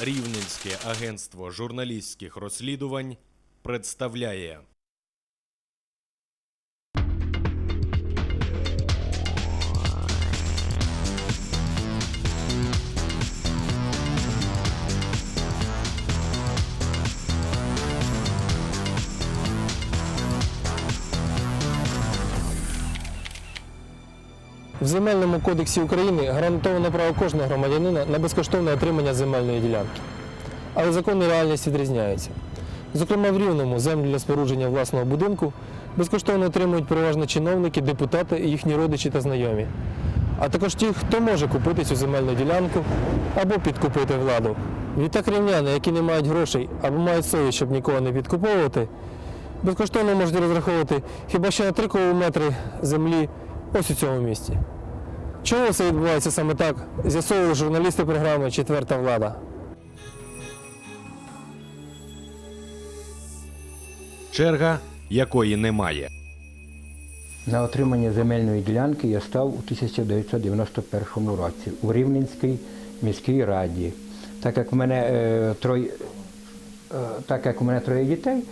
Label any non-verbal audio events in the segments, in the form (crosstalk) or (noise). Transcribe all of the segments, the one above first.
Рівненське агентство журналістських розслідувань представляє Земельному кодексі України гарантовано право кожного громадянина на безкоштовне отримання земельної ділянки. Але закони і реальність відрізняються. Зокрема, в Рівному землю для спорудження власного будинку безкоштовно отримують переважно чиновники, депутати, їхні родичі та знайомі. А також ті, хто може купити цю земельну ділянку або підкупити владу. Відтак рівняни, які не мають грошей або мають совість, щоб нікого не підкуповувати, безкоштовно можуть розраховувати хіба що на 3 кілометри землі ось у цьому місці. Чому все відбувається саме так? З'ясовували журналісти програми Четверта влада. черга, якої немає. На отримання земельної ділянки я став у 1991 році у Рівненській міській раді. Так як в мене е, троє, е, так як у мене троє дітей,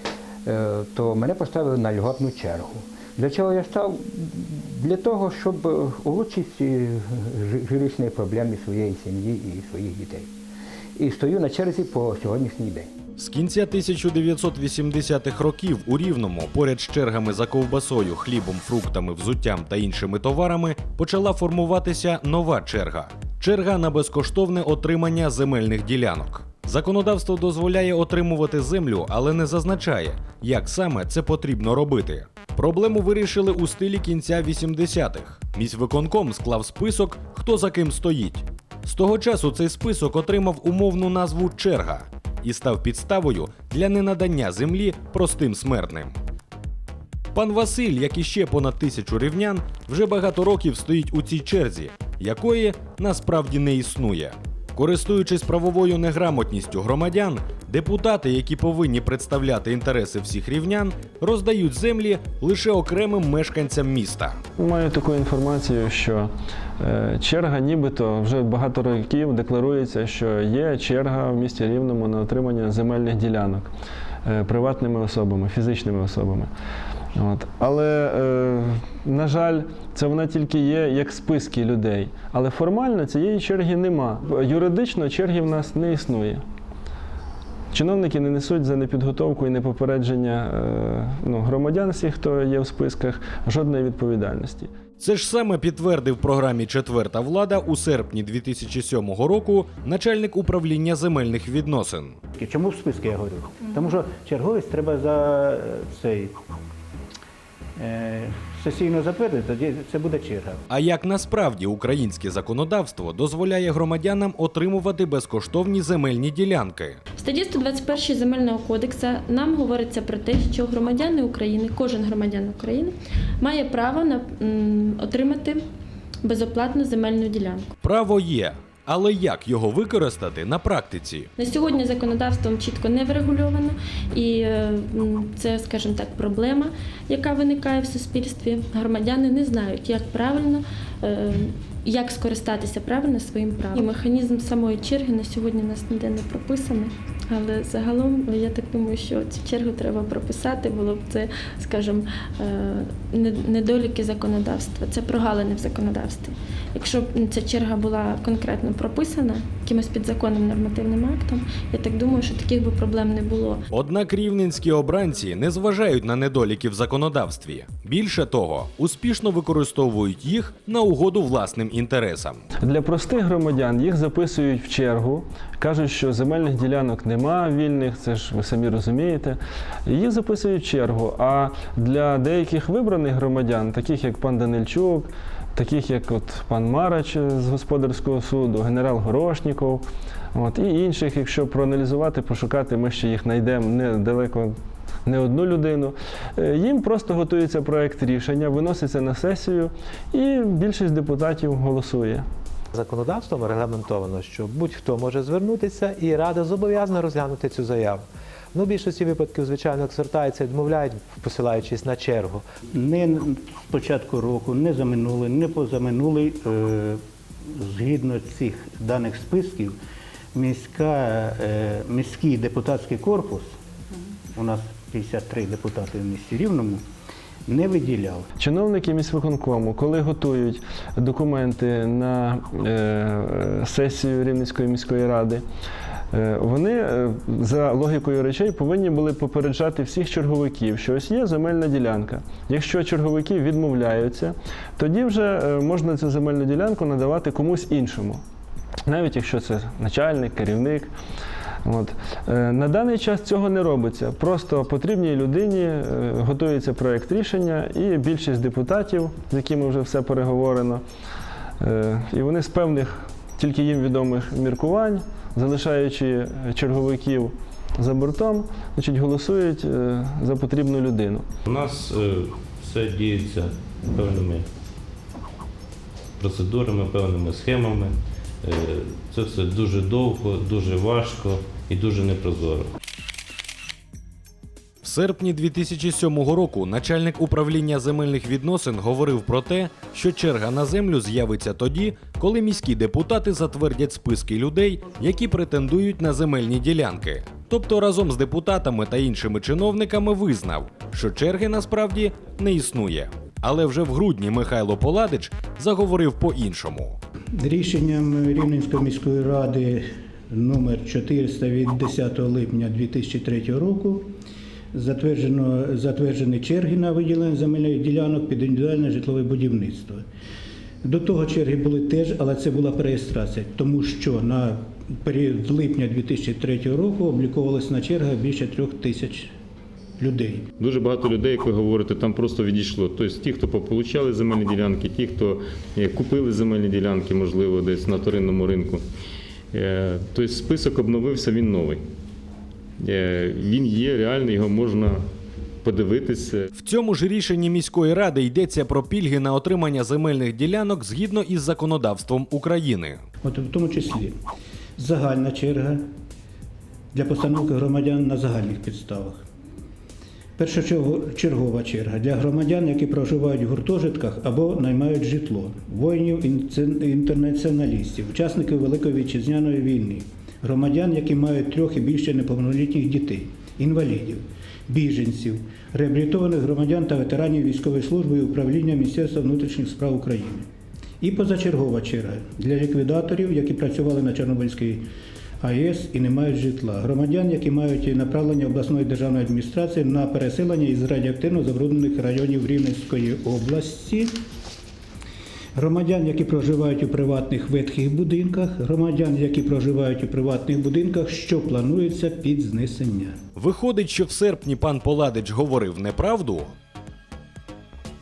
е, то мене поставили на льготну чергу. Для чого я став? Для того, щоб е, улучшити е, жилищні проблеми своєї сім'ї і своїх дітей. І стою на черзі по сьогоднішній день. З кінця 1980-х років у Рівному, поряд з чергами за ковбасою, хлібом, фруктами, взуттям та іншими товарами, почала формуватися нова черга черга на безкоштовне отримання земельних ділянок. Законодавство дозволяє отримувати землю, але не зазначає, як саме це потрібно робити. Проблему вирішили у стилі кінця 80-х. Міськвиконком склав список, хто за ким стоїть. З того часу цей список отримав умовну назву черга і став підставою для ненадання землі простим смертним. Пан Василь, як і ще понад тисячу рівнян, вже багато років стоїть у цій черзі, якої насправді не існує. Користуючись правовою неграмотністю громадян, депутати, які повинні представляти інтереси всіх рівнян, роздають землі лише окремим мешканцям міста. Маю таку інформацію, що е, черга нібито вже багато років декларується, що є черга в місті Рівному на отримання земельних ділянок е, приватними особами, фізичними особами. От. Але, е, на жаль, це вона тільки є як списки людей. Але формально цієї черги нема. Юридично черги в нас не існує. Чиновники не несуть за непідготовку і непопередження е, ну, громадян, всіх, хто є в списках, жодної відповідальності. Це ж саме підтвердив програмі Четверта влада у серпні 2007 року начальник управління земельних відносин. Чому в списки я говорю? Тому що черговість треба за е, цей сесійно затвердити, тоді це буде черга. А як насправді українське законодавство дозволяє громадянам отримувати безкоштовні земельні ділянки? В статті 121 Земельного кодексу нам говориться про те, що громадяни України, кожен громадян України має право на м, отримати безоплатну земельну ділянку. Право є, але як його використати на практиці? На сьогодні законодавством чітко не врегульовано, і е, це, скажімо так, проблема, яка виникає в суспільстві. Громадяни не знають, як правильно. е, Як скористатися правильно своїм правом. І механізм самої черги на сьогодні у нас ніде не прописаний. Але загалом я так думаю, що цю чергу треба прописати, було б це, скажімо, е, не- недоліки законодавства, це прогалини в законодавстві. Якщо б ця черга була конкретно прописана якимось підзаконним нормативним актом, я так думаю, що таких би проблем не було. Однак рівненські обранці не зважають на недоліки в законодавстві. Більше того, успішно використовують їх на угоду власним інтересам. Для простих громадян їх записують в чергу, кажуть, що земельних ділянок нема вільних, це ж ви самі розумієте. Їх записують в чергу. А для деяких вибраних громадян, таких як пан Данильчук, таких як от пан Марач з господарського суду, генерал Горошніков, от, і інших, якщо проаналізувати, пошукати, ми ще їх знайдемо недалеко не одну людину. Е, Їм просто готується проект рішення, виноситься на сесію, і більшість депутатів голосує. Законодавством регламентовано, що будь-хто може звернутися, і рада зобов'язана розглянути цю заяву. Ну, в більшості випадків, звичайно, звертаються, відмовляють, посилаючись на чергу. Не з початку року, не за минулий, не позаминулий, е, згідно цих даних списків, міська, е, міський депутатський корпус, у нас 53 депутати в місті Рівному, не виділяв. Чиновники міськвиконкому, коли готують документи на е, сесію Рівненської міської ради, вони е, за логікою речей повинні були попереджати всіх черговиків, що ось є земельна ділянка. Якщо черговики відмовляються, тоді вже е, можна цю земельну ділянку надавати комусь іншому, навіть якщо це начальник, керівник. От. Е, На даний час цього не робиться. Просто потрібній людині е, готується проєкт рішення, і більшість депутатів, з якими вже все переговорено, е, і вони з певних тільки їм відомих міркувань, залишаючи е, черговиків за бортом, значить, голосують е, за потрібну людину. У нас е, все діється певними процедурами, певними схемами. Це все дуже довго, дуже важко і дуже непрозоро. Серпні 2007 року начальник управління земельних відносин говорив про те, що черга на землю з'явиться тоді, коли міські депутати затвердять списки людей, які претендують на земельні ділянки. Тобто разом з депутатами та іншими чиновниками визнав, що черги насправді не існує. Але вже в грудні Михайло Поладич заговорив по-іншому. Рішенням Рівненської міської ради номер 400 від 10 липня 2003 року затверджено, затверджені черги на виділення земельних ділянок під індивідуальне житлове будівництво. До того черги були теж, але це була переєстрація, тому що на період липня 2003 року обліковувалася на черга більше трьох тисяч людей. Дуже багато людей, як ви говорите, там просто відійшло. Тобто ті, хто получали земельні ділянки, ті, хто е, купили земельні ділянки, можливо, десь на вторинному ринку. Е, Тобто список обновився, він новий. Е, Він є реальний, його можна подивитися. В цьому ж рішенні міської ради йдеться про пільги на отримання земельних ділянок згідно із законодавством України. От в тому числі загальна черга для постановки громадян на загальних підставах. Першочергова черга для громадян, які проживають в гуртожитках або наймають житло, воїнів інтернаціоналістів, учасників Великої вітчизняної війни, громадян, які мають трьох і більше неповнолітніх дітей, інвалідів, біженців, реабілітованих громадян та ветеранів військової служби і управління Міністерства внутрішніх справ України. І позачергова черга для ліквідаторів, які працювали на Чорнобильській АЕС і не мають житла, громадян, які мають направлення обласної державної адміністрації на переселення із радіоактивно забруднених районів Рівненської області. Громадян, які проживають у приватних ветхих будинках, громадян, які проживають у приватних будинках, що планується під знесення. Виходить, що в серпні пан Поладич говорив неправду?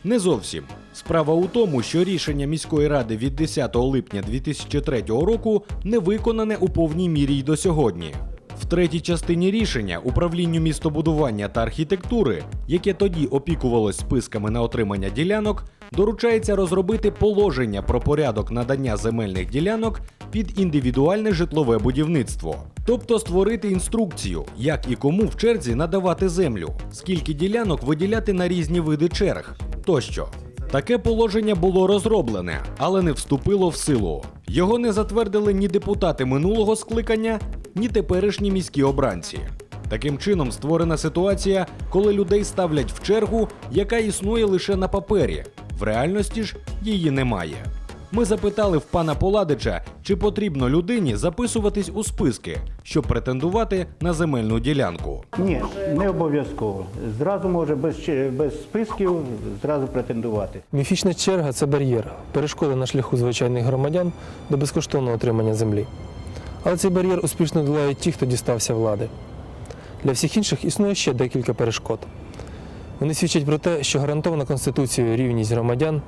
Не зовсім. Справа у тому, що рішення міської ради від 10 липня 2003 року не виконане у повній мірі й до сьогодні. В третій частині рішення управлінню містобудування та архітектури, яке тоді опікувалось списками на отримання ділянок, доручається розробити положення про порядок надання земельних ділянок під індивідуальне житлове будівництво, тобто створити інструкцію, як і кому в черзі надавати землю, скільки ділянок виділяти на різні види черг тощо. Таке положення було розроблене, але не вступило в силу. Його не затвердили ні депутати минулого скликання, ні теперішні міські обранці. Таким чином створена ситуація, коли людей ставлять в чергу, яка існує лише на папері. В реальності ж її немає. Ми запитали в пана Поладича, чи потрібно людині записуватись у списки, щоб претендувати на земельну ділянку. Ні, не обов'язково. Зразу може без, без списків зразу претендувати. Міфічна черга це бар'єр, перешкода на шляху звичайних громадян до безкоштовного отримання землі. Але цей бар'єр успішно долають ті, хто дістався влади. Для всіх інших існує ще декілька перешкод. Вони свідчать про те, що гарантована Конституцією рівність громадян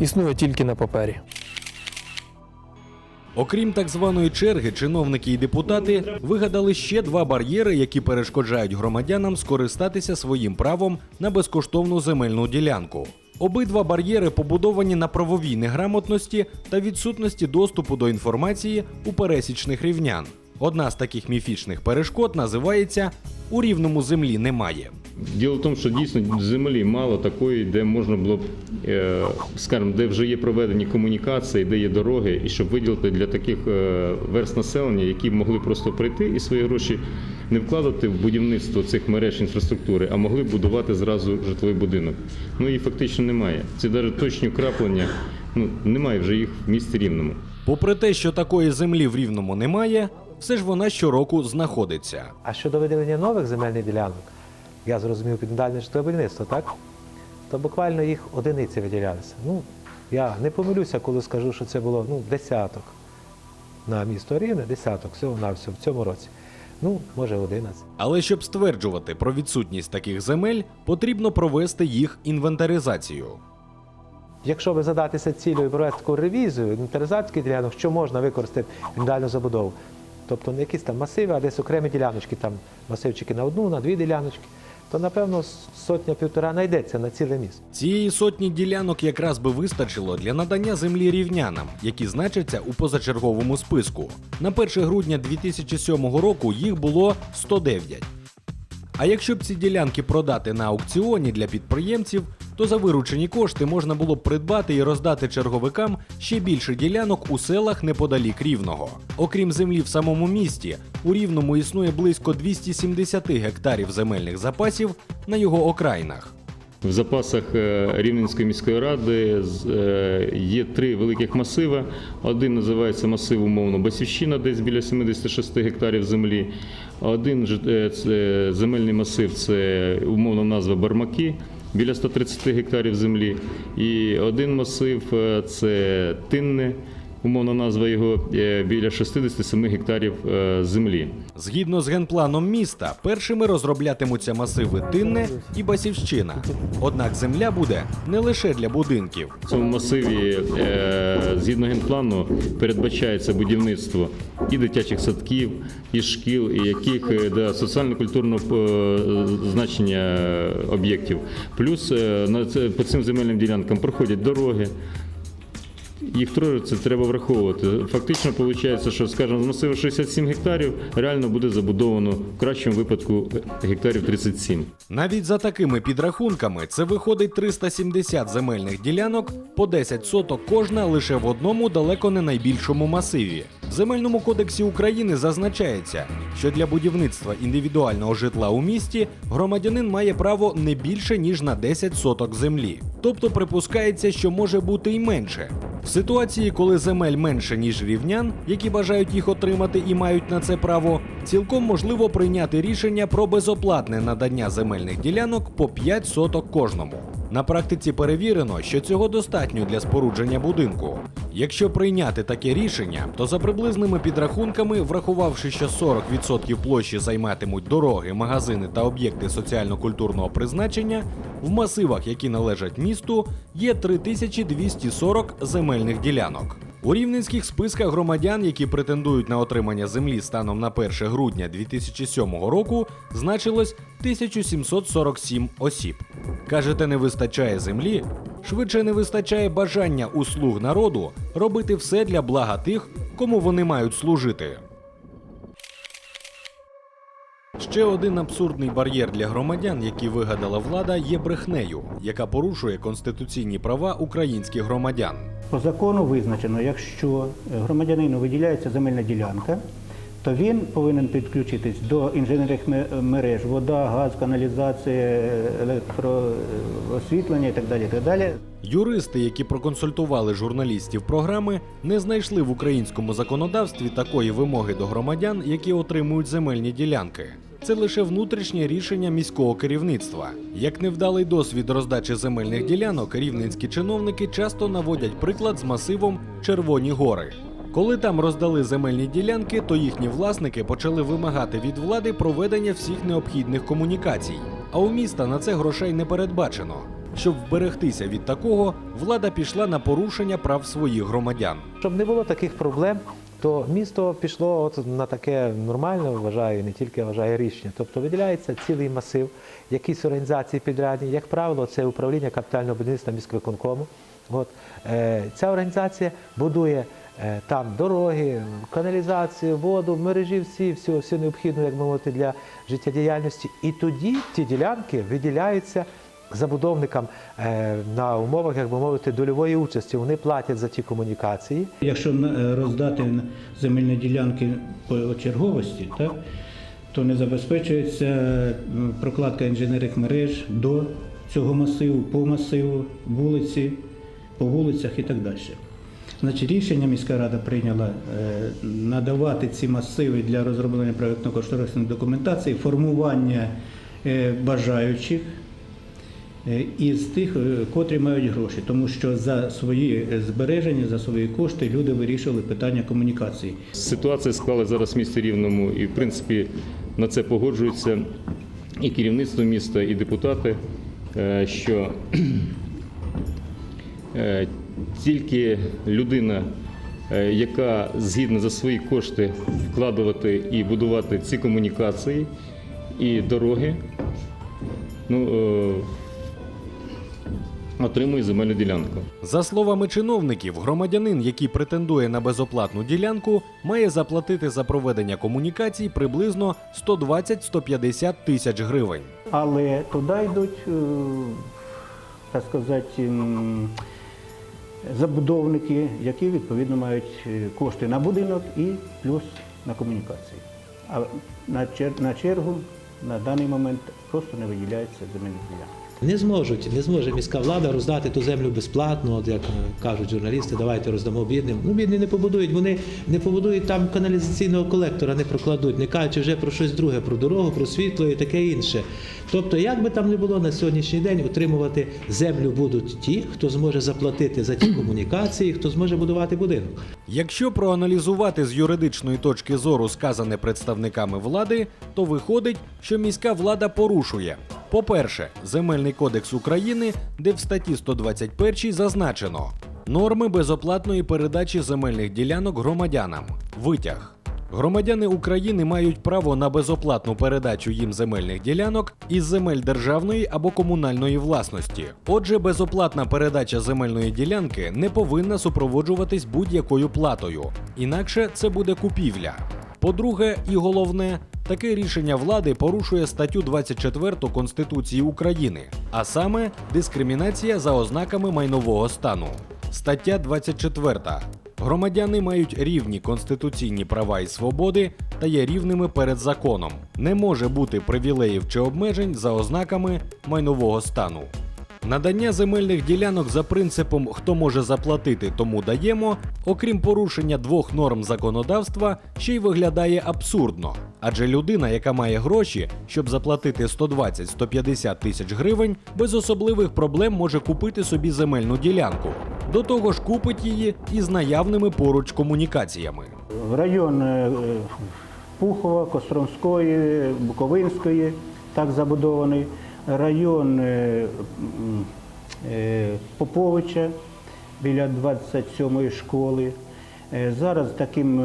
існує тільки на папері. Окрім так званої черги, чиновники і депутати вигадали ще два бар'єри, які перешкоджають громадянам скористатися своїм правом на безкоштовну земельну ділянку. Обидва бар'єри побудовані на правовій неграмотності та відсутності доступу до інформації у пересічних рівнян. Одна з таких міфічних перешкод називається У рівному землі немає. Діло в тому, що дійсно землі мало такої, де можна було б, е, скажімо, де вже є проведені комунікації, де є дороги, і щоб виділити для таких е, верст населення, які б могли просто прийти і свої гроші не вкладати в будівництво цих мереж інфраструктури, а могли б будувати зразу житловий будинок. Ну і фактично немає. Це навіть точні вкраплення, ну немає вже їх в місті рівному. Попри те, що такої землі в рівному немає, все ж вона щороку знаходиться. А щодо виділення нових земельних ділянок, я зрозумів під дальне житлове будівництво, так? То буквально їх одиниці виділялися. Ну, я не помилюся, коли скажу, що це було ну, десяток на місто Рівне, десяток всього на всього в цьому році. Ну, може, 11. Але щоб стверджувати про відсутність таких земель, потрібно провести їх інвентаризацію. Якщо ви задатися цілею провести таку ревізію, інвентаризацію ділянок, що можна використати в індивідуальну забудову. Тобто не якісь там масиви, а десь окремі діляночки, там масивчики на одну, на дві діляночки, то напевно сотня-півтора знайдеться на ціле місто. Цієї сотні ділянок якраз би вистачило для надання землі рівнянам, які значаться у позачерговому списку. На 1 грудня 2007 року їх було 109. А якщо б ці ділянки продати на аукціоні для підприємців, то за виручені кошти можна було б придбати і роздати черговикам ще більше ділянок у селах неподалік Рівного. Окрім землі в самому місті, у Рівному існує близько 270 гектарів земельних запасів на його окраїнах. В запасах е, Рівненської міської ради е, є три великих масиви. Один називається масив умовно Басівщина, десь біля 76 гектарів землі. Один е, земельний масив це умовна назва Бармаки. Біля 130 гектарів землі. І один масив е, це Тинне, умовна назва його, е, біля 67 гектарів е, землі. Згідно з генпланом міста, першими розроблятимуться масиви Тинне і Басівщина. Однак земля буде не лише для будинків. В цьому масиві, е, згідно генплану, передбачається будівництво і дитячих садків, і шкіл, і яких да, соціально-культурного значення об'єктів. Плюс по цим земельним ділянкам проходять дороги. Їх троє це треба враховувати. Фактично виходить, що, скажімо, з масиву 67 гектарів реально буде забудовано в кращому випадку гектарів 37. Навіть за такими підрахунками це виходить 370 земельних ділянок по 10 соток кожна лише в одному далеко не найбільшому масиві. В Земельному кодексі України зазначається, що для будівництва індивідуального житла у місті громадянин має право не більше ніж на 10 соток землі. Тобто припускається, що може бути й менше. В ситуації, коли земель менше ніж рівнян, які бажають їх отримати і мають на це право, цілком можливо прийняти рішення про безоплатне надання земельних ділянок по 5 соток кожному. На практиці перевірено, що цього достатньо для спорудження будинку. Якщо прийняти таке рішення, то за приблизними підрахунками, врахувавши, що 40% площі займатимуть дороги, магазини та об'єкти соціально-культурного призначення, в масивах, які належать місту, є 3240 земельних ділянок. У рівненських списках громадян, які претендують на отримання землі станом на 1 грудня 2007 року, значилось 1747 осіб. Кажете, не вистачає землі? Швидше не вистачає бажання у слуг народу робити все для блага тих, кому вони мають служити. Ще один абсурдний бар'єр для громадян, який вигадала влада, є брехнею, яка порушує конституційні права українських громадян. По закону визначено, якщо громадянину виділяється земельна ділянка, то він повинен підключитись до інженерних мереж, вода, газ, каналізація, електроосвітлення і так далі. Так далі. Юристи, які проконсультували журналістів програми, не знайшли в українському законодавстві такої вимоги до громадян, які отримують земельні ділянки. Це лише внутрішнє рішення міського керівництва. Як невдалий досвід роздачі земельних ділянок, рівненські чиновники часто наводять приклад з масивом Червоні гори. Коли там роздали земельні ділянки, то їхні власники почали вимагати від влади проведення всіх необхідних комунікацій. А у міста на це грошей не передбачено. Щоб вберегтися від такого, влада пішла на порушення прав своїх громадян. Щоб не було таких проблем, то місто пішло от на таке нормальне, вважаю, не тільки вважаю рішення. Тобто виділяється цілий масив, якісь організації підрядні, як правило, це управління капітального будівництва міськвиконкому. От. Е, ця організація будує Е, Там дороги, каналізацію, воду, мережі всі, все, все необхідне, як мовити, для життєдіяльності. І тоді ті ділянки виділяються забудовникам е, на умовах, як би мовити, дольової участі. Вони платять за ті комунікації. Якщо роздати земельні ділянки по черговості, так, то не забезпечується прокладка інженерних мереж до цього масиву, по масиву, вулиці, по вулицях і так далі. Значить, рішення міська рада прийняла е, надавати ці масиви для розроблення проєктно-кошторисної документації, формування е, бажаючих е, із тих, е, котрі мають гроші, тому що за свої е, збереження, за свої кошти люди вирішували питання комунікації. Ситуація склалася зараз в місті Рівному, і в принципі на це погоджуються і керівництво міста, і депутати, е, що (clears throat) е, тільки людина, е, яка згідна за свої кошти вкладувати і будувати ці комунікації і дороги, ну, е, отримує земельну ділянку. За словами чиновників, громадянин, який претендує на безоплатну ділянку, має заплатити за проведення комунікацій приблизно 120-150 тисяч гривень. Але туди йдуть, е, так сказати, забудовники, які відповідно мають е, кошти на будинок і плюс на комунікації. А на чергу на даний момент просто не виділяється земельні ділянки. Не зможуть, не зможе міська влада роздати ту землю безплатно, от як е, кажуть журналісти, давайте роздамо бідним. Ну, бідні не побудують, вони не побудують там каналізаційного колектора, не прокладуть, не кажучи вже про щось друге, про дорогу, про світло і таке інше. Тобто, як би там не було на сьогоднішній день, отримувати землю будуть ті, хто зможе заплатити за ті комунікації, хто зможе будувати будинок. Якщо проаналізувати з юридичної точки зору сказане представниками влади, то виходить, що міська влада порушує. По-перше, Земельний кодекс України, де в статті 121 зазначено норми безоплатної передачі земельних ділянок громадянам. Витяг. Громадяни України мають право на безоплатну передачу їм земельних ділянок із земель державної або комунальної власності. Отже, безоплатна передача земельної ділянки не повинна супроводжуватись будь-якою платою, інакше це буде купівля. По-друге, і головне, таке рішення влади порушує статтю 24 Конституції України, а саме дискримінація за ознаками майнового стану. Стаття 24. Громадяни мають рівні конституційні права і свободи та є рівними перед законом. Не може бути привілеїв чи обмежень за ознаками майнового стану. Надання земельних ділянок за принципом хто може заплатити, тому даємо, окрім порушення двох норм законодавства, ще й виглядає абсурдно. Адже людина, яка має гроші, щоб заплатити 120-150 тисяч гривень, без особливих проблем може купити собі земельну ділянку. До того ж, купить її із наявними поруч комунікаціями. Район е, Пухова, Костромської, Буковинської, так забудований. Район е, е, Поповича біля 27-ї школи. Зараз таким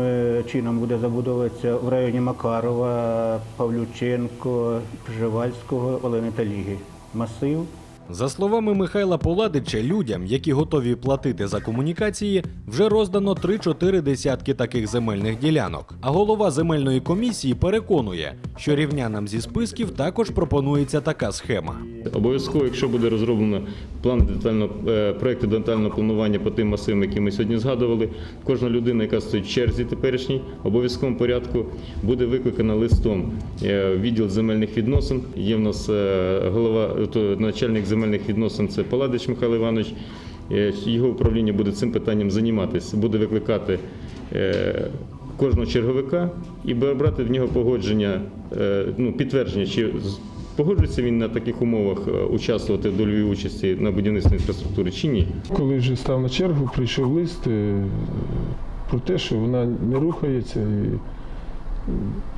чином буде забудовуватися в районі Макарова, Павлюченко, Пржевальського, Олени та Ліги. Масив. За словами Михайла Поладича, людям, які готові платити за комунікації, вже роздано 3-4 десятки таких земельних ділянок. А голова земельної комісії переконує, що рівнянам зі списків також пропонується така схема. Обов'язково, якщо буде розроблено план детального е, проекти детального планування по тим масивам, які ми сьогодні згадували, кожна людина, яка стоїть в черзі теперішній, обов'язковому порядку буде викликана листом е, відділ земельних відносин. Є в нас е, голова, начальник земельних відносин це Паладич Михайло Іванович. Е, Його управління буде цим питанням займатися, буде викликати е, кожного черговика і брати в нього погодження, е, ну, підтвердження, чи погоджується він на таких умовах участвувати в дольовій участі на будівництві інфраструктури чи ні. Коли вже став на чергу, прийшов лист про те, що вона не рухається, і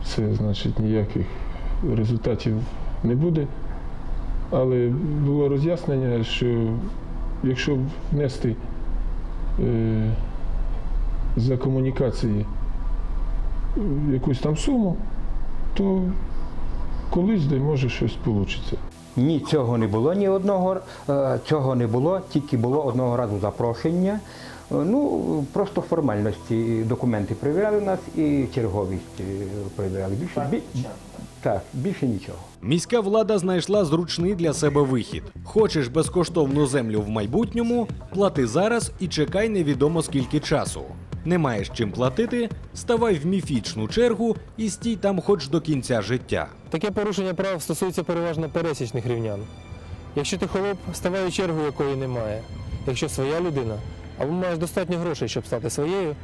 це значить ніяких результатів не буде. Але було роз'яснення, що якщо внести е, за комунікації якусь там суму, то колись де може щось вийде. Ні, цього не було ні одного, е, цього не було, тільки було одного разу запрошення Ну, просто формальності документи перевіряли нас і черговість е, перевіряли. Більше, бі... так, більше нічого. Міська влада знайшла зручний для себе вихід. Хочеш безкоштовну землю в майбутньому, плати зараз і чекай невідомо скільки часу. Не маєш чим платити, ставай в міфічну чергу і стій там хоч до кінця життя. Таке порушення прав стосується переважно пересічних рівнян. Якщо ти холоп, ставай у чергу, якої немає. Якщо своя людина, або маєш достатньо грошей, щоб стати своєю,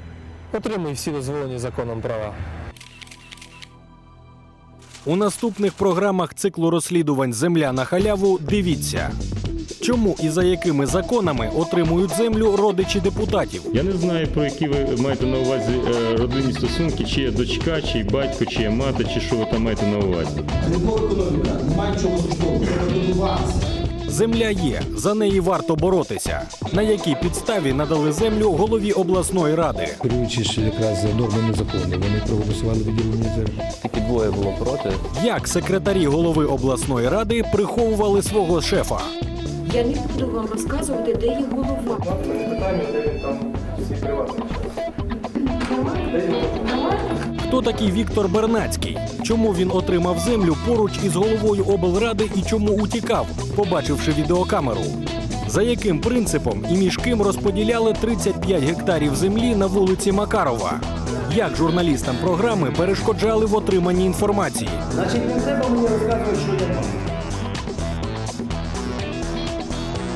отримуй всі дозволені законом права. У наступних програмах циклу розслідувань Земля на халяву дивіться. Чому і за якими законами отримують землю родичі депутатів? Я не знаю, про які ви маєте на увазі е, родинні стосунки, чи є дочка, чи є батько, чи є мати, чи що ви там маєте на увазі. Земля є, за неї варто боротися. На якій підставі надали землю голові обласної ради? Керуючись якраз за нормами закону, вони проголосували виділення землі. Тільки двоє було проти. Як секретарі голови обласної ради приховували свого шефа? Я не буду вам розказувати, де є голова. Хто такий Віктор Бернацький? Чому він отримав землю поруч із головою облради і чому утікав, побачивши відеокамеру? За яким принципом і між ким розподіляли 35 гектарів землі на вулиці Макарова? Як журналістам програми перешкоджали в отриманні інформації?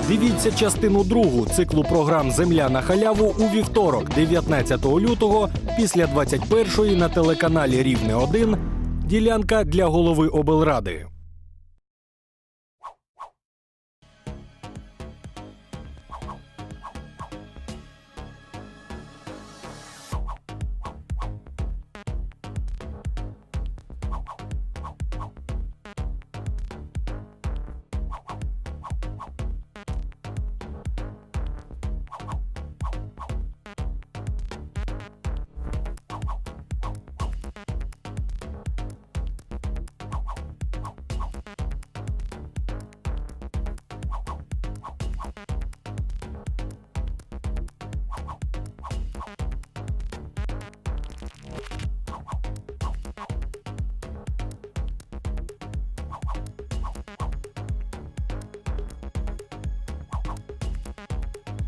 Дивіться частину другу циклу програм Земля на халяву у вівторок, 19 лютого, після 21-ї на телеканалі Рівне 1 Ділянка для голови облради.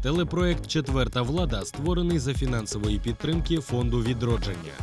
Телепроект Четверта влада створений за фінансової підтримки фонду відродження.